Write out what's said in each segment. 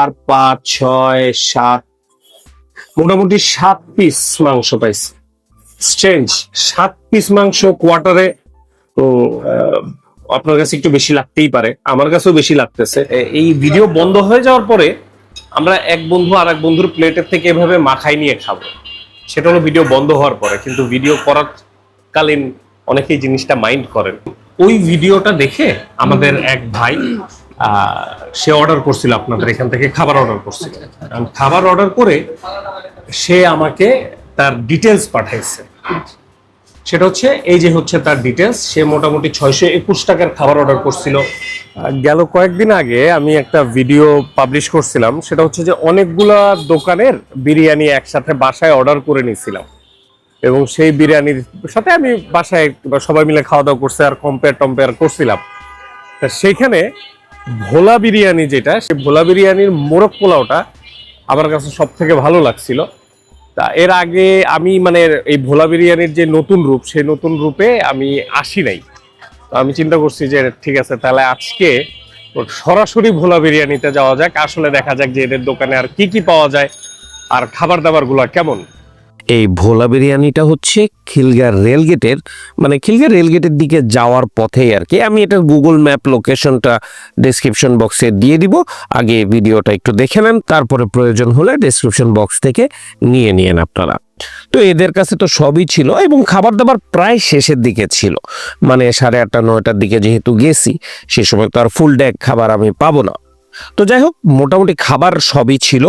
চার, পাঁচ, ছয়, সাত। মোটামুটি সাত পিস মাংস পাইছি। স্ট্রেঞ্জ সাত পিস মাংস কোয়ার্টারে আপনার কাছে একটু বেশি লাগতেই পারে। আমার কাছেও বেশি লাগতেছে। এই ভিডিও বন্ধ হয়ে যাওয়ার পরে আমরা এক বন্ধু আর এক বন্ধুর প্লেটের থেকে এভাবে মাখাই নিয়ে খাব। সেটা হলো ভিডিও বন্ধ হওয়ার পরে। কিন্তু ভিডিও করার কালীন অনেকেই জিনিসটা মাইন্ড করেন। ওই ভিডিওটা দেখে আমাদের এক ভাই সে অর্ডার করছিল আপনাদের, এখান থেকে খাবার অর্ডার করছিল। খাবার অর্ডার করে সে আমাকে তার ডিটেলস পাঠাইছে। সেটা হচ্ছে, এই যে হচ্ছে তার ডিটেলস সে মোটামুটি ছয়শো একুশ টাকার খাবার অর্ডার করছিল। গেল কয়েকদিন আগে আমি একটা ভিডিও পাবলিশ করছিলাম, সেটা হচ্ছে যে অনেকগুলা দোকানের বিরিয়ানি একসাথে বাসায় অর্ডার করে নিয়েছিলাম। এবং সেই বিরিয়ানির সাথে আমি বাসায় সবাই মিলে খাওয়া দাওয়া করছি আর কম্পেয়ার টম্পেয়ার করছিলাম। তা সেইখানে ভোলা বিরিয়ানি যেটা সেই ভোলা বিরিয়ানির মোরগ পোলাওটা আমার কাছে সব থেকে ভালো লাগছিল। তা এর আগে আমি মানে এই ভোলা বিরিয়ানির যে নতুন রূপ, সেই নতুন রূপে আমি আসি নাই। তো আমি চিন্তা করছি যে ঠিক আছে, তাহলে আজকে সরাসরি ভোলা বিরিয়ানিতে যাওয়া যাক। আসলে দেখা যাক যে এদের দোকানে আর কি কি পাওয়া যায়, আর খাবার দাবারগুলা কেমন। এই ভোলা বিরিয়ানিটা হচ্ছে খিলগার রেলগেটের মানে খিলগার রেলগেটের দিকে যাওয়ার পথেই আর কি। আমি এটা গুগল ম্যাপ লোকেশনটা ডেসক্রিপশন বক্সে দিয়ে দিব। আগে ভিডিওটা একটু দেখে নেন, তারপরে প্রয়োজন হলে ডেসক্রিপশন বক্স থেকে নিয়ে নিয়েন আপনারা। তো এদের কাছে তো সবই ছিল এবং খাবার দাবার প্রায় শেষের দিকে ছিল। মানে সাড়ে আটটা, নয়টার দিকে যেহেতু গেছি, সে সময় তো আর ফুল ডেক খাবার আমি পাবো না। তো যাই হোক মোটামুটি খাবার সবই ছিল।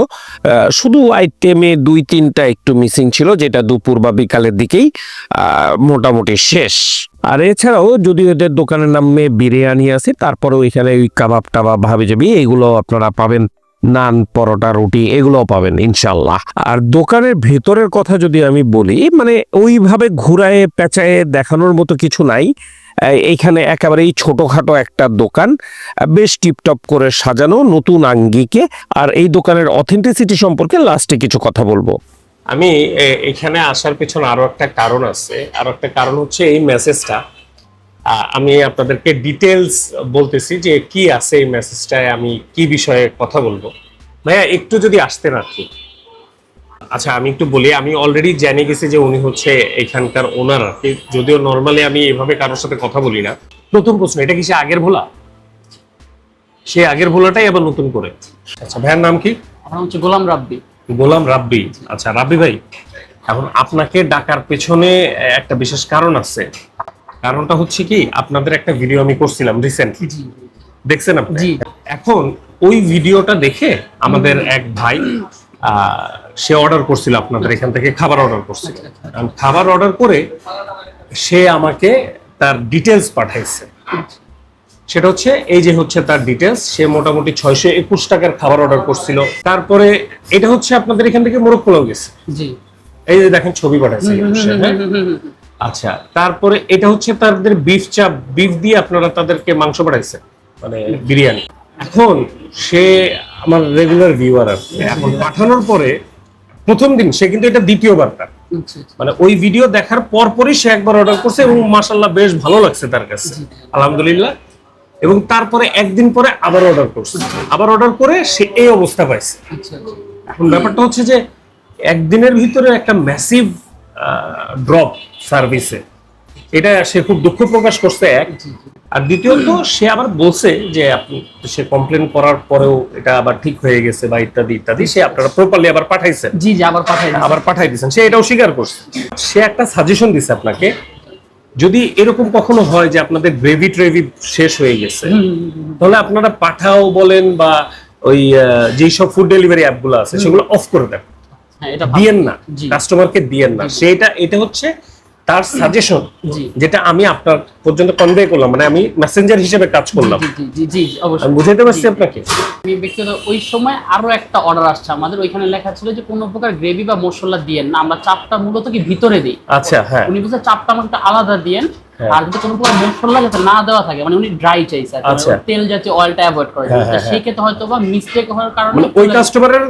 শুধু আইটেমে দুই, তিনটা একটু মিসিং ছিল, যেটা দুপুর বা বিকালের দিকেই মোটামুটি শেষ। আর এছাড়াও যদি ওদের দোকানের নামে বিরিয়ানি আছে, তারপরেও এখানে ওই কাবাব টাবাব ভাবে যাবি এগুলো আপনারা পাবেন। নান, পরোটা, রুটি, এগুলোও পাবেন ইনশাল্লাহ আর দোকানের ভেতরের কথা যদি আমি বলি মানে ওইভাবে ঘুরায়ে পেঁচায়ে দেখানোর মতো কিছু নাই। এইখানে একেবারেই ছোটোখাটো একটা দোকান, বেশ টিপটপ করে সাজানো নতুন আঙ্গিকে। আর এই দোকানের অথেন্টিসিটি সম্পর্কে লাস্টে কিছু কথা বলব। আমি এখানে আসার পেছনে আরও একটা কারণ আছে। আরও একটা কারণ হচ্ছে এই মেসেজটা আমি আপনাদেরকে ডিটেলস বলতেছি যে কি আছে এই মেসেজটায় আমি কি বিষয়ে কথা বলব। ভাইয়া, একটু যদি আসতে কি। আচ্ছা আমি একটু বলি আমি অলরেডি জেনে গেছি যে উনি হচ্ছে এখানকার ওনার যদিও নর্মালি আমি এভাবে কারোর সাথে কথা বলি না। নতুন প্রশ্ন এটা কি সে আগের ভোলা? সে আগের ভোলাটাই আবার নতুন করে। আচ্ছা ভাইয়ের নাম কি? আমার হচ্ছে গোলাম রাব্বি। গোলাম রাব্বি। আচ্ছা রাব্বি ভাই এখন আপনাকে ডাকার পেছনে একটা বিশেষ কারণ আছে। কারণটা হচ্ছে কি আপনাদের একটা ভিডিও আমি করছিলাম রিসেন্টলি জি দেখছেন আপনি? জি। এখন ওই ভিডিওটা দেখে আমাদের এক ভাই আহ, সে অর্ডার করছিল আপনাদের এখান থেকে খাবার অর্ডার করছিল। কারণ খাবার অর্ডার করে সে আমাকে তার ডিটেলস পাঠাইছে। সেটা হচ্ছে এই যে হচ্ছে তার ডিটেলস সে মোটামুটি ছয়শো একুশ টাকার খাবার অর্ডার করছিল। তারপরে এটা হচ্ছে আপনাদের এখান থেকে মোরগ পোলাও গেছে। এই যে দেখেন ছবি পাঠাইছে হ্যাঁ? আচ্ছা তারপরে এটা হচ্ছে তাদের বিফ চাপ বিফ দিয়ে আপনারা তাদেরকে মাংস পাঠাইছে মানে বিরিয়ানি। এখন সে আমার রেগুলার ভিউয়ার আর এখন পাঠানোর পরে প্রথম দিন সে কিন্তু এটা দ্বিতীয়বার তার আচ্ছা, আচ্ছা। মানে ওই ভিডিও দেখার পর পরই সে একবার অর্ডার করছে এবং মাসাল্লাহ বেশ ভালো লাগছে তার কাছে। আলহামদুলিল্লাহ। এবং তারপরে একদিন পরে আবার অর্ডার করছে। আবার অর্ডার করে সে এই অবস্থা পাইছে। আচ্ছা। এখন ব্যাপারটা হচ্ছে যে একদিনের ভিতরে একটা ম্যাসিভ ড্রপ সার্ভিসে এটা সে খুব দুঃখ প্রকাশ করছে এক। আর দ্বিতীয়ত সে আবার বলছে যে আপনি সে কমপ্লেন করার পরেও এটা আবার ঠিক হয়ে গেছে বা ইত্যাদি ইত্যাদি সে আপনারা প্রপারলি আবার পাঠাইছেন। জি জি আবার পাঠাই আবার পাঠাই দিয়েছেন। সে এটাও স্বীকার করছে। সে একটা সাজেশন দিছে আপনাকে যদি এরকম কখনো হয় যে আপনাদের গ্রেভি ট্রেভি শেষ হয়ে গেছে। তাহলে আপনারা পাঠাও বলেন বা ওই যেই সব ফুড ডেলিভারি অ্যাপগুলো আছে সেগুলো অফ করে দেন। হ্যাঁ এটা দিয়েন না। কাস্টমারকে দিয়েন না। সেটা এটা হচ্ছে তার সাজেশন। যেটা আমি আপনার পর্যন্ত কনভে করলাম মানে আমি মেসেঞ্জার হিসেবে কাজ করলাম। জি জি অবশ্যই। বুঝাইতে পারছি আপনাকে? আমি ব্যক্তিগত ওই সময় আরও একটা অর্ডার আসছে। আমাদের ওইখানে লেখা ছিল যে কোনো প্রকার গ্রেভি বা মশলা দিয়েন না। আমরা চাপটা মূলত কি ভিতরে দিই? আচ্ছা হ্যাঁ। উনি বলছে চাপটা আমাকে একটা আলাদা দিয়েন। আর যদি কোনো প্রকার মশলা যাতে না দেওয়া থাকে মানে উনি ড্রাই চাইছে আর আচ্ছা। তেল জাতীয় অয়েলটা অ্যাভয়েড করে হ্যাঁ, হ্যাঁ, সেই ক্ষেত্রে হয়তো বা মিস্টেক হওয়ার কারণে মানে ওই কাস্টমারের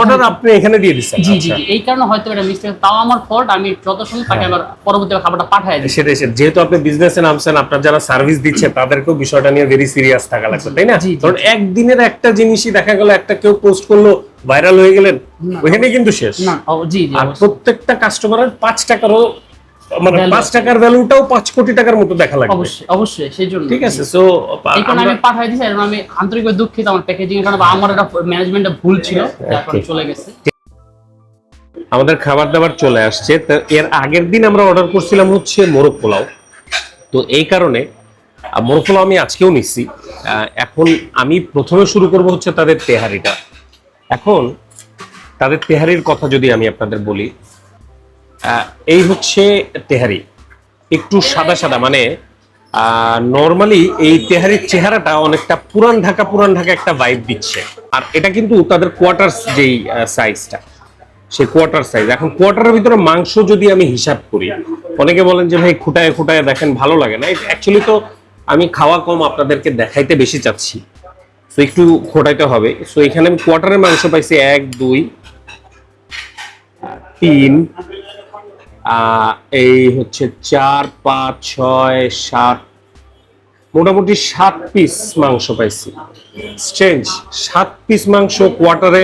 অর্ডার আপনি এখানে দিয়ে দিচ্ছেন। জি জি আচ্ছা। এই কারণে হয়তো এটা মিস্টেক তাও আমার ফল্ট আমি যত সময় তাকে হ্যাঁ। আবার পরবর্তীতে খাবারটা পাঠায় দিই। সেটাই সেটাই। যেহেতু আপনি বিজনেসে নামছেন আপনার যারা সার্ভিস দিচ্ছে তাদেরকেও বিষয়টা নিয়ে ভেরি সিরিয়াস থাকা লাগবে তাই না? কারণ একদিনের একটা জিনিসই দেখা গেল একটা কেউ পোস্ট করল ভাইরাল হয়ে গেলেন। ওখানে কিন্তু শেষ। না জি জি আর প্রত্যেকটা কাস্টমারের পাঁচ টাকারও মানে Value পাঁচ টাকার ভ্যালুটাও পাঁচ কোটি টাকার মতো দেখা লাগবে। অবশ্যই অবশ্যই সেই জন্য। ঠিক আছে সো এই কারণে আমি পাঠাই দিয়েছি এবং আমি আন্তরিকভাবে দুঃখিত আমার প্যাকেজিং এর কারণে আমার এটা ম্যানেজমেন্টে ভুল ছিল যার কারণে চলে গেছে। আমাদের খাবার দাবার চলে আসছে তো এর আগের দিন আমরা অর্ডার করছিলাম হচ্ছে মোরগ পোলাও। তো এই কারণে মোরগ পোলাও আমি আজকেও নিচ্ছি। এখন আমি প্রথমে শুরু করব হচ্ছে তাদের তেহারিটা। এখন তাদের তেহারির কথা যদি আমি আপনাদের বলি এই হচ্ছে তেহারি। একটু সাদা সাদা মানে নর্মালি এই তেহারির চেহারাটা অনেকটা পুরান ঢাকা পুরান ঢাকা একটা ভাইব দিচ্ছে। আর এটা কিন্তু তাদের কোয়ার্টার্স যেই সাইজটা সে কোয়ার্টার সাইজ এখন কোয়ার্টারের ভিতরে মাংস যদি আমি হিসাব করি, অনেকে বলেন যে, ভাই, খুঁটায় খুঁটায় দেখেন, ভালো লাগে না। অ্যাকচুয়ালি তো আমি খাওয়া কম আপনাদেরকে দেখাইতে বেশি চাচ্ছি। তো একটু খোটাইতে হবে। সো এখানে আমি কোয়ার্টারের মাংস পাইছি এক, দুই তিন এই হচ্ছে চার, পাঁচ, ছয়, সাত, মোটামুটি সাত পিস মাংস পাইছি। স্ট্রেঞ্জ সাত পিস মাংস কোয়ার্টারে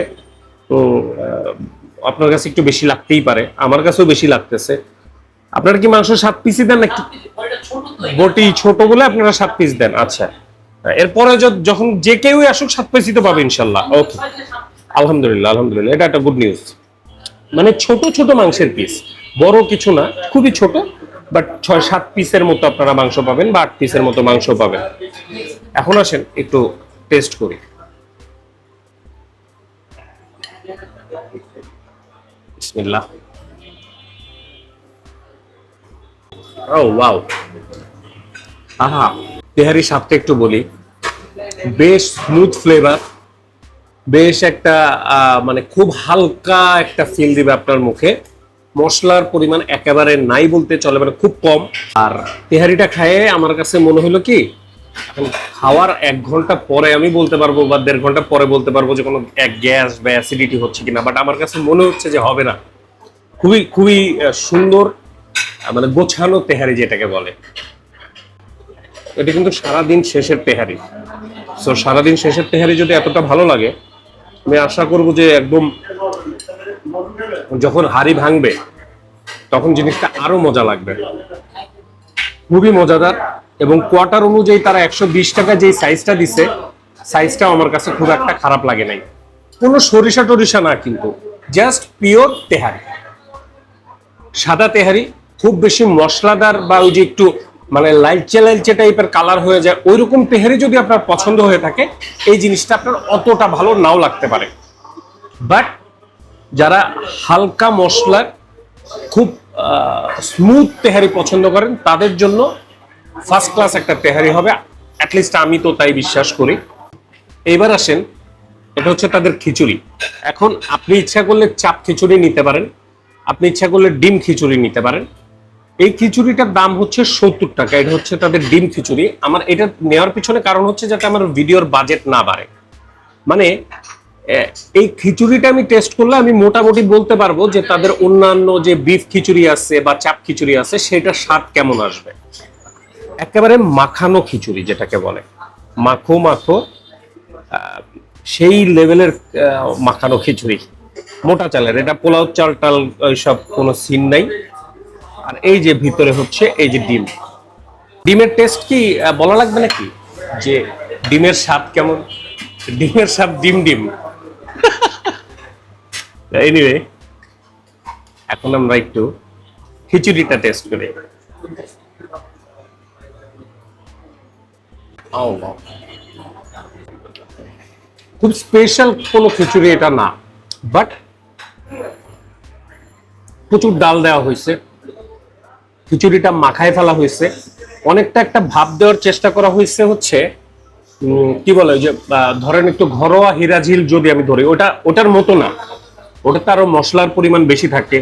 আপনার কাছে একটু বেশি লাগতেই পারে, আমার কাছেও বেশি লাগতেছে। আপনারা কি মাংস সাত পিসই দেন নাকি? বটি ছোট বলে আপনারা সাত পিস দেন আচ্ছা। এরপরে যখন যে কেউই আসুক, সাত পিসই তো পাবে ইনশাল্লাহ, ওকে। আলহামদুলিল্লাহ আলহামদুলিল্লাহ, এটা একটা গুড নিউজ মানে ছোট ছোট মাংসের পিস বড় কিছু না, খুবই ছোট বাট ছয়, সাত পিসের মতো আপনারা মাংস পাবেন বা আট পিসের মতো মাংস পাবেন। এখন আসেন, একটু টেস্ট করি। ও ওয়াও আহা, তেহারি স্বাদটা একটু বলি। বেশ স্মুথ ফ্লেভার বেশ একটা মানে খুব হালকা একটা ফিল দিবে আপনার মুখে। মশলার পরিমাণ একেবারে নাই বলতে চলে মানে খুব কম। আর তেহারিটা খায়ে আমার কাছে মনে হলো কি খাওয়ার এক ঘণ্টা পরে আমি বলতে পারব বা দেড় ঘণ্টা পরে বলতে পারব যে কোনো এক গ্যাস বা অ্যাসিডিটি হচ্ছে কিনা বাট আমার কাছে মনে হচ্ছে যে হবে না। খুবই খুবই সুন্দর মানে গোছানো তেহারি যেটাকে বলে। এটা কিন্তু সারাদিন শেষের তেহারি। সো সারাদিন শেষের তেহারি যদি এতটা ভালো লাগে, আমি আশা করব যে একদম যখন হাড়ি ভাঙবে, তখন জিনিসটা আরও মজা লাগবে। খুবই মজাদার এবং কোয়ার্টার অনুযায়ী তারা একশো বিশ টাকা যে সাইজটা দিছে সাইজটাও আমার কাছে খুব একটা খারাপ লাগে নাই। কোনো সরিষা টরিষা না কিন্তু জাস্ট পিওর তেহারি। সাদা তেহারি, খুব বেশি মশলাদার বা ওই যে একটু মানে লালচে লালচে টাইপের কালার হয়ে যায় ওই রকম তেহারি যদি আপনার পছন্দ হয়ে থাকে, এই জিনিসটা আপনার অতটা ভালো নাও লাগতে পারে। বাট যারা হালকা মশলার খুব স্মুথ তেহারি পছন্দ করেন, তাদের জন্য ফার্স্ট ক্লাস একটা তেহারি হবে। অ্যাটলিস্ট আমি তো তাই বিশ্বাস করি। এবার আসেন, এটা হচ্ছে তাদের খিচুড়ি। এখন আপনি ইচ্ছা করলে চাপ খিচুড়ি নিতে পারেন, আপনি ইচ্ছা করলে ডিম খিচুড়ি নিতে পারেন। এই খিচুড়িটার দাম হচ্ছে সত্তর টাকা, এটা হচ্ছে তাদের ডিম খিচুড়ি। আমার এটা নেওয়ার পিছনে কারণ হচ্ছে যাতে আমার ভিডিওর বাজেট না বাড়ে। মানে এই খিচুড়িটা আমি টেস্ট করলে আমি মোটামুটি বলতে পারব যে তাদের অন্যান্য যে বিফ খিচুড়ি আছে বা চাপ খিচুড়ি আছে, সেটার স্বাদ কেমন আসবে? একেবারে মাখানো খিচুড়ি যেটাকে বলে। মাখো মাখো সেই লেভেলের মাখানো খিচুড়ি। মোটা চালের, এটা পোলাও চাল টাল সব কোনো সিন নাই। আর এই যে ভিতরে হচ্ছে এই যে ডিম। ডিমের টেস্ট কি বলা লাগবে নাকি? যে ডিমের স্বাদ কেমন? ডিমের স্বাদ ডিম ডিম। এনিওয়ে এখন আমরা একটু খিচুড়িটা টেস্ট করি। Oh, খুব স্পেশাল কোনো খিচুড়ি এটা না বাট প্রচুর ডাল দেওয়া হয়েছে। খিচুড়িটা মাখায় ফেলা হয়েছে। অনেকটা একটা ভাব দেওয়ার চেষ্টা করা হয়েছে হচ্ছে কি বলে যে ধরেন একটু ঘরোয়া হিরাঝিল যদি আমি ধরি ওটা ওটার মতো না। ওটাতে আরও মশলার পরিমাণ বেশি থাকে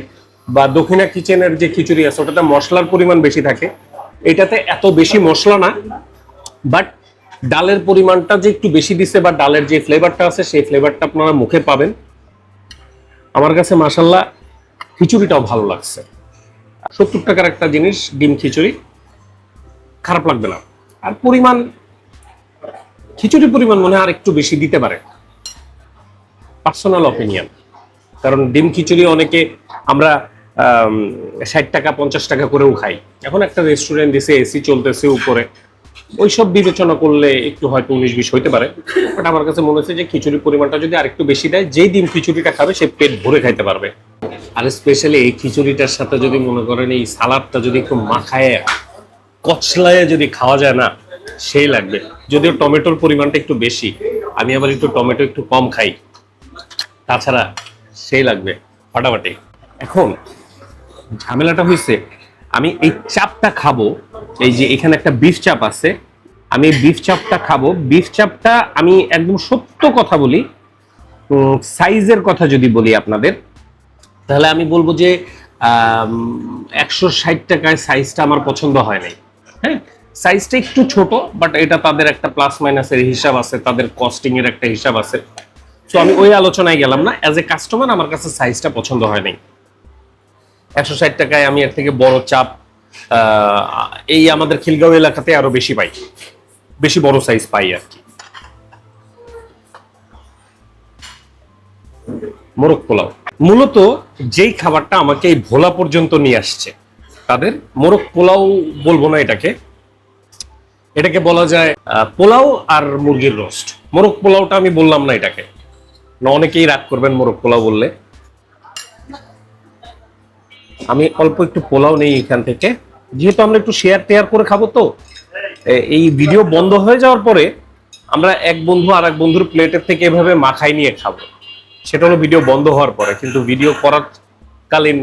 বা দক্ষিণা কিচেনের যে খিচুড়ি আছে, ওটাতে মশলার পরিমাণ বেশি থাকে। এটাতে এত বেশি মশলা না বাট ডালের পরিমাণটা যে একটু বেশি দিছে বা ডালের যে ফ্লেভারটা আছে, সেই ফ্লেভারটা আপনারা মুখে পাবেন। আমার কাছে মাসাল্লাহ খিচুড়িটাও ভালো লাগছে। সত্তর টাকার একটা জিনিস, ডিম খিচুড়ি, খারাপ লাগবে না। আর পরিমাণ, খিচুড়ির পরিমাণ মনে হয় আর একটু বেশি দিতে পারে। পার্সোনাল অপিনিয়ন কারণ ডিম খিচুড়ি অনেকে আমরা ষাট টাকা, পঞ্চাশ টাকা করেও খাই। এখন একটা রেস্টুরেন্ট দিছে, এসি চলতেছে উপরে। ওইসব বিবেচনা করলে একটু হয়তো উনিশ বিশ হইতে পারে। বাট আমার কাছে মনে হচ্ছে যে খিচুড়ির পরিমাণটা যদি আরেকটু বেশি দেয়, যেই ডিম খিচুড়িটা খাবে, সে পেট ভরে খাইতে পারবে। আর স্পেশালি এই খিচুড়িটার সাথে যদি মনে করেন, এই সালাদটা যদি একটু মাখায়, কচলায় যদি খাওয়া যায় না, সেই লাগবে। যদিও টমেটোর পরিমাণটা একটু বেশি, আমি আবার একটু টমেটো একটু কম খাই। তাছাড়া সেই লাগবে, ফাটাফাটি। এখন ঝামেলাটা হয়েছে আমি এই চাপটা খাব, এই যে এখানে একটা বিফ চাপ আছে, আমি বিফ চাপটা খাব। বিফ চাপটা আমি একদম সত্য কথা বলি সাইজের কথা যদি বলি আপনাদের, তাহলে আমি বলব যে একশো ষাট টাকায় সাইজটা আমার পছন্দ হয় নাই। হ্যাঁ? সাইজটা একটু ছোট বাট এটা তাদের একটা প্লাস মাইনাসের হিসাব আছে, তাদের কস্টিংয়ের একটা হিসাব আছে। তো আমি ওই আলোচনায় গেলাম না অ্যাজ এ কাস্টমার আমার কাছে সাইজটা পছন্দ হয় নাই। একশো ষাট টাকায় আমি এর থেকে বড় চাপ এই আমাদের খিলগাঁও এলাকাতে আরও বেশি পাই। বেশি বড় সাইজ পাই আর কি। মোরগ পোলাও। মূলত যেই খাবারটা আমাকে এই ভোলা পর্যন্ত নিয়ে আসছে, তাদের মোরগ পোলাও বলব না এটাকে। এটাকে বলা যায় পোলাও আর মুরগির রোস্ট মোরগ পোলাওটা আমি বললাম না এটাকে। না, অনেকেই রাগ করবেন মোরগ পোলাও বললে। আমি অল্প একটু পোলাও নেই এখান থেকে। যেহেতু আমরা একটু শেয়ার টেয়ার করে খাব তো এই ভিডিও বন্ধ হয়ে যাওয়ার পরে আমরা এক বন্ধু আর এক বন্ধুর প্লেটের থেকে এভাবে মাখাই নিয়ে খাব। সেটা হলো ভিডিও বন্ধ হওয়ার পরে, কিন্তু ভিডিও করার কালীন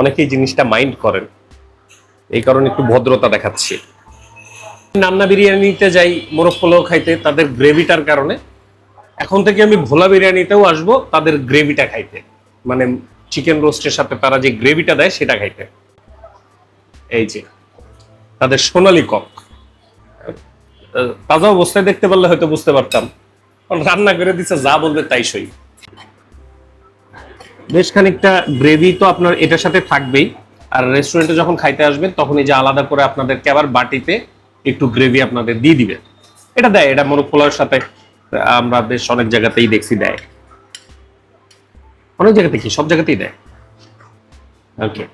অনেকেই জিনিসটা মাইন্ড করেন। এই কারণে একটু ভদ্রতা দেখাচ্ছি। নান্না বিরিয়ানিতে যাই, মোরগ পোলাও খাইতে, তাদের গ্রেভিটার কারণে এখন থেকে আমি ভোলা বিরিয়ানিতেও আসব, তাদের গ্রেভিটা খাইতে। মানে চিকেন রোস্টের সাথে তারা যে গ্রেভিটা দেয়, সেটা খাইতে। এই যে, তাদের সোনালি কক। তাজা অবস্থায় দেখতে পারলে হয়তো বুঝতে পারতাম। কারণ রান্না করে দিচ্ছে যা বলবে তাই সই। বেশ খানিকটা গ্রেভি তো আপনার এটার সাথে থাকবেই। আর রেস্টুরেন্টে যখন খাইতে আসবেন তখন এই যে আলাদা করে আপনাদেরকে আবার বাটিতে একটু গ্রেভি আপনাদের দিয়ে দিবে। এটা দেয়, এটা মোরগ পোলাওয়ের সাথে। আমরা বেশ অনেক জায়গাতেই দেখছি দেয়। অনেক জায়গাতে কি? সব জায়গাতেই দেয়? ওকে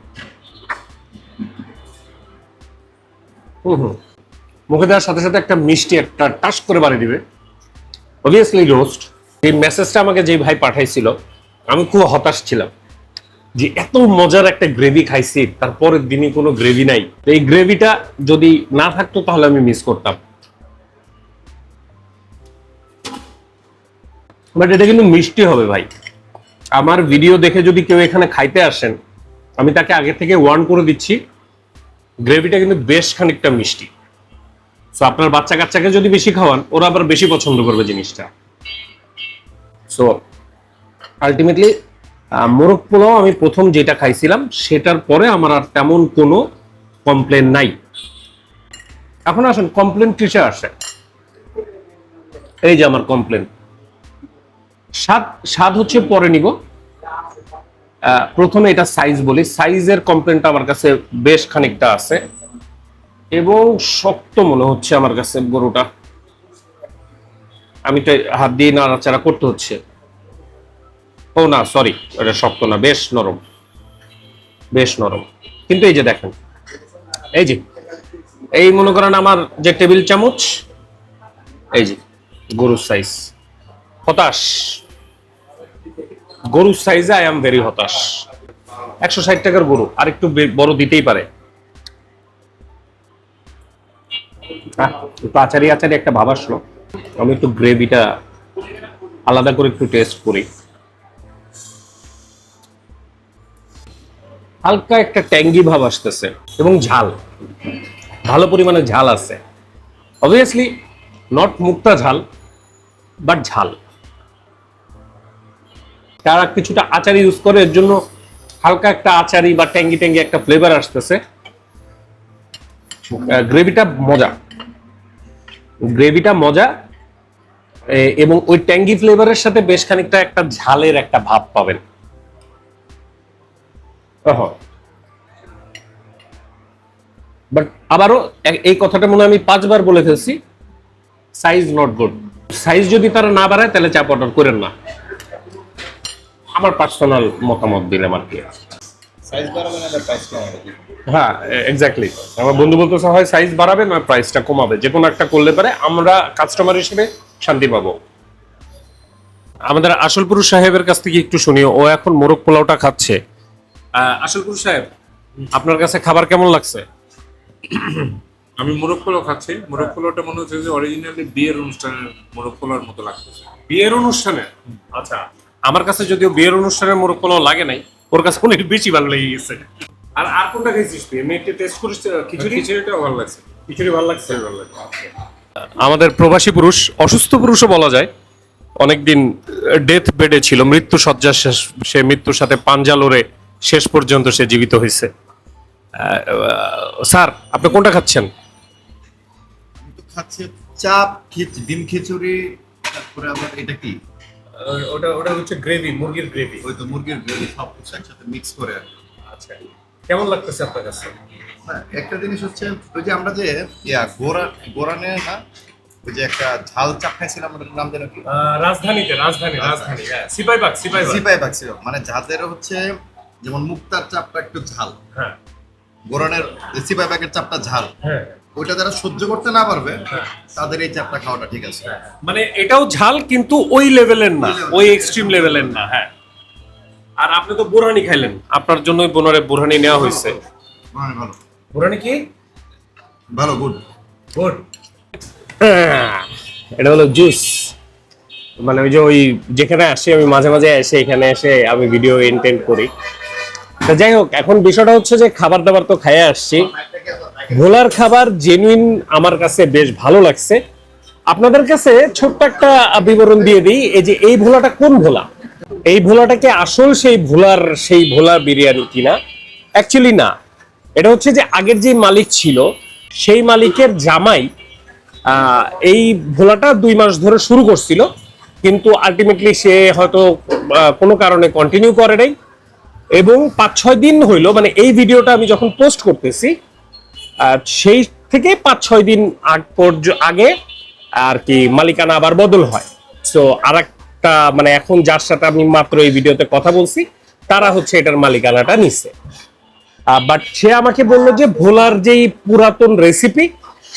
মুখে দেওয়ার সাথে সাথে একটা মিষ্টি, একটা টাচ করে বাড়ি দিবে। অবভিয়াসলি রোস্ট এই মেসেজটা আমাকে যে ভাই পাঠাইছিল, আমি খুব হতাশ ছিলাম যে এত মজার একটা গ্রেভি খাইছি, তারপরের দিনই কোনো গ্রেভি নাই। এই গ্রেভিটা যদি না থাকতো, তাহলে আমি মিস করতাম। বাট এটা কিন্তু মিষ্টি হবে ভাই। আমার ভিডিও দেখে যদি কেউ এখানে খাইতে আসেন, আমি তাকে আগে থেকে ওয়ার্ন করে দিচ্ছি গ্রেভিটা কিন্তু বেশ খানিকটা মিষ্টি। সো আপনার বাচ্চা কাচ্চাকে যদি বেশি খাওয়ান, ওরা আবার বেশি পছন্দ করবে জিনিসটা। সো আলটিমেটলি মোরগ পোলাও আমি প্রথম যেটা খাইছিলাম, সেটার পরে আমার আর তেমন কোনো কমপ্লেন নাই। এখন আসেন কমপ্লেন কিসে আসে? এই যে আমার কমপ্লেন স্বাদ স্বাদ হচ্ছে পরে নিব। প্রথমে এটা সাইজ বলি। সাইজের কমপ্লেনটা আমার কাছে বেশ খানিকটা আছে। এবং শক্ত মনে হচ্ছে আমার কাছে গরুটা। আমি তো হাত দিয়ে নাড়াচাড়া করতে হচ্ছে। ও না সরি এটা শক্ত না, বেশ নরম। বেশ নরম। কিন্তু এই যে দেখেন, এই যে, এই মনে করেন আমার যে টেবিল চামচ, এই যে, গরুর সাইজ হতাশ। গরুর সাইজে আই এম ভেরি হতাশ। একশো ষাট টাকার গরু, আর একটু বড় দিতেই পারে। একটু আচারি আচারি একটা ভাব আসলো। আমি একটু গ্রেভিটা আলাদা করে একটু টেস্ট করি। হালকা একটা ট্যাঙ্গি ভাব আসতেছে এবং ঝাল। ভালো পরিমাণে ঝাল আছে। অবভিয়াসলি নট মুক্তা ঝাল বাট ঝাল। তারা কিছুটা আচার ইউজ করে এর জন্য হালকা একটা আচারি বা ট্যাঙ্গি ট্যাঙ্গি একটা ফ্লেভার আসতেছে। গ্রেভিটা মজা। গ্রেভিটা মজা এবং ওই ট্যাঙ্গি ফ্লেভারের সাথে বেশ খানিকটা একটা ঝালের একটা ভাব পাবেন। বাট আবারও এই কথাটা মনে আমি পাঁচবার বলে ফেলছি। সাইজ নট গুড সাইজ যদি তারা না বাড়ায় তাহলে চাপ অর্ডার করেন না। আমার পার্সোনাল মতামত দিলাম আর কি। হ্যাঁ এক্স্যাক্টলি আমার বন্ধু বলতেছে হয় সাইজ বাড়াবে না প্রাইসটা কমাবে? যে কোনো একটা করলে পারে আমরা কাস্টমার হিসেবে শান্তি পাবো। আমাদের আসলপুরুষ সাহেবের কাছ থেকে একটু শুনি ও এখন মোরগ পোলাওটা খাচ্ছে। আহ, আসল পুরুষ সাহেব আপনার কাছে খাবার কেমন লাগছে? আমি মোরগ পোলাও খাচ্ছি। মোরগ পোলাওটা মনে হচ্ছে যে অরিজিনালি বিয়ের অনুষ্ঠানের মোরগ পোলাওর মতো লাগতেছে। বিয়ের অনুষ্ঠানে? আচ্ছা। আমার কাছে যদিও বিয়ের অনুষ্ঠানের মোরগ কোনো লাগে নাই ওর কাছে অনেক বেশি ভালো লেগে গেছে। আর আর কোনটা খেয়েছিস তুই? এমনি একটু টেস্ট করিস খিচুড়ি? খিচুড়িটাও ভালো লাগছে। খিচুড়ি ভালো লাগছে? ভালো লাগছে। আমাদের প্রবাসী পুরুষ অসুস্থ পুরুষও বলা যায় অনেকদিন ডেথ বেডে ছিল মৃত্যু শয্যা শেষ সে মৃত্যুর সাথে পাঞ্জা লড়ে শেষ পর্যন্ত সে জীবিত হয়েছে। স্যার আপনি কোনটা খাচ্ছেন? খাচ্ছে চাপ খিচ- ডিম খিচুড়ি তারপরে আবার এটা কি? ওটা ওটা হচ্ছে গ্রেভি মুরগির গ্রেভি ওই তো মুরগির গ্রেভি সব কিছু একসাথে মিক্স করে আর আচ্ছা। কেমন লাগতেছে আপনার কাছে? একটা জিনিস হচ্ছে ওই যে আমরা যে ইয়া গোরা গোরানে না ওই যে একটা ঝাল চাপ খাইছিলাম ওটার নাম যেন কি? রাজধানীতে রাজধানী রাজধানী। হ্যাঁ সিপাইবাগ সিপাইবাগ। সিপাই বাগ ছিল। মানে যাদের হচ্ছে যেমন মুক্তার চাপটা একটু ঝাল। হ্যাঁ। গোরানের যে সিপাই বাগের চাপটা ঝাল। হ্যাঁ। ওইটা যারা সহ্য করতে না পারবে তাদের এই চাপটা খাওয়াটা ঠিক আছে। মানে এটাও ঝাল কিন্তু ওই লেভেলের না। ওই এক্সট্রিম লেভেলের না। হ্যাঁ। আর আপনি তো বুরহানি খাইলেন। আপনার জন্যই বোনারে বুরহানি নেওয়া হয়েছে ভালো ভালো। বুরহানি কি? ভালো গুড গুড এটা হলো জুস মানে ওই যে ওই যেখানে আসি আমি মাঝে মাঝে এসে এখানে এসে আমি ভিডিও ইন্টেন্ট করি। তা যাই হোক এখন বিষয়টা হচ্ছে যে খাবার দাবার তো খাইয়ে আসছি। ভোলার খাবার জেনুইন আমার কাছে বেশ ভালো লাগছে। আপনাদের কাছে ছোট্ট একটা বিবরণ দিয়ে দিই, এই যে এই ভোলাটা কোন ভোলা? এই ভোলাটা কি আসল সেই ভোলার, সেই ভোলা বিরিয়ানি কিনা? অ্যাকচুয়ালি না। এটা হচ্ছে যে আগের যে মালিক ছিল, সেই মালিকের জামাই এই ভোলাটা দুই মাস ধরে শুরু করছিল, কিন্তু আলটিমেটলি সে হয়তো কোনো কারণে কন্টিনিউ করে নাই। এবং পাঁচ ছয় দিন হইল মানে এই ভিডিওটা আমি যখন পোস্ট করতেছি সেই থেকে পাঁচ, ছয় দিন আগ আগে আর কি মালিকানা আবার বদল হয়। সো আর একটা মানে এখন যার সাথে আমি মাত্র এই ভিডিওতে কথা বলছি, তারা হচ্ছে এটার মালিকানাটা নিছে। বাট সে আমাকে বলল যে ভোলার যেই পুরাতন রেসিপি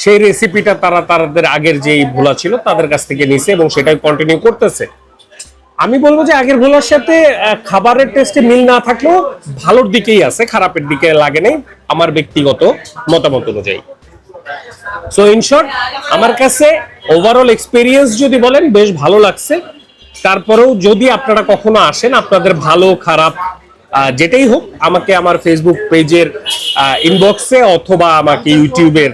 সেই রেসিপিটা তারা তাদের আগের যেই ভোলা ছিল, তাদের কাছ থেকে নিছে এবং সেটাই কন্টিনিউ করতেছে। আমি বলব যে আগের ভোলার সাথে খাবারের টেস্টে মিল না থাকলেও ভালোর দিকেই আছে, খারাপের দিকে লাগে নাই, আমার ব্যক্তিগত মতামত অনুযায়ী। সো ইন শর্ট আমার কাছে ওভারঅল এক্সপিরিয়েন্স যদি বলেন, বেশ ভালো লাগছে। তারপরেও যদি আপনারা কখনো আসেন, আপনাদের ভালো, খারাপ যেটাই হোক, আমাকে আমার ফেসবুক পেজের ইনবক্সে অথবা আমাকে ইউটিউবের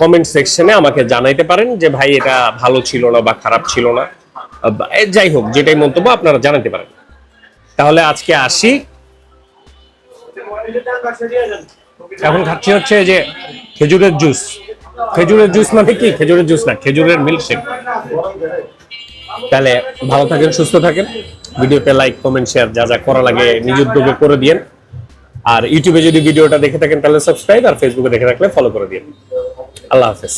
কমেন্ট সেকশনে আমাকে জানাইতে পারেন যে, ভাই, এটা ভালো ছিল না বা খারাপ ছিল না। যাই হোক, যেটাই মন্তব্য আপনারা জানাতে পারেন। তাহলে আজকে আসি। এখন খাচ্ছি হচ্ছে যে খেজুরের জুস। খেজুরের জুস মানে কি? খেজুরের জুস না, খেজুরের মিল্কশেক। তাহলে ভালো থাকেন, সুস্থ থাকেন। ভিডিওতে লাইক কমেন্ট শেয়ার যা যা করা লাগে নিজ উদ্যোগে করে দিয়েন। আর ইউটিউবে যদি ভিডিওটা দেখে থাকেন, তাহলে সাবস্ক্রাইব আর ফেসবুকে দেখে থাকলে ফলো করে দিন আল্লাহ হাফেজ।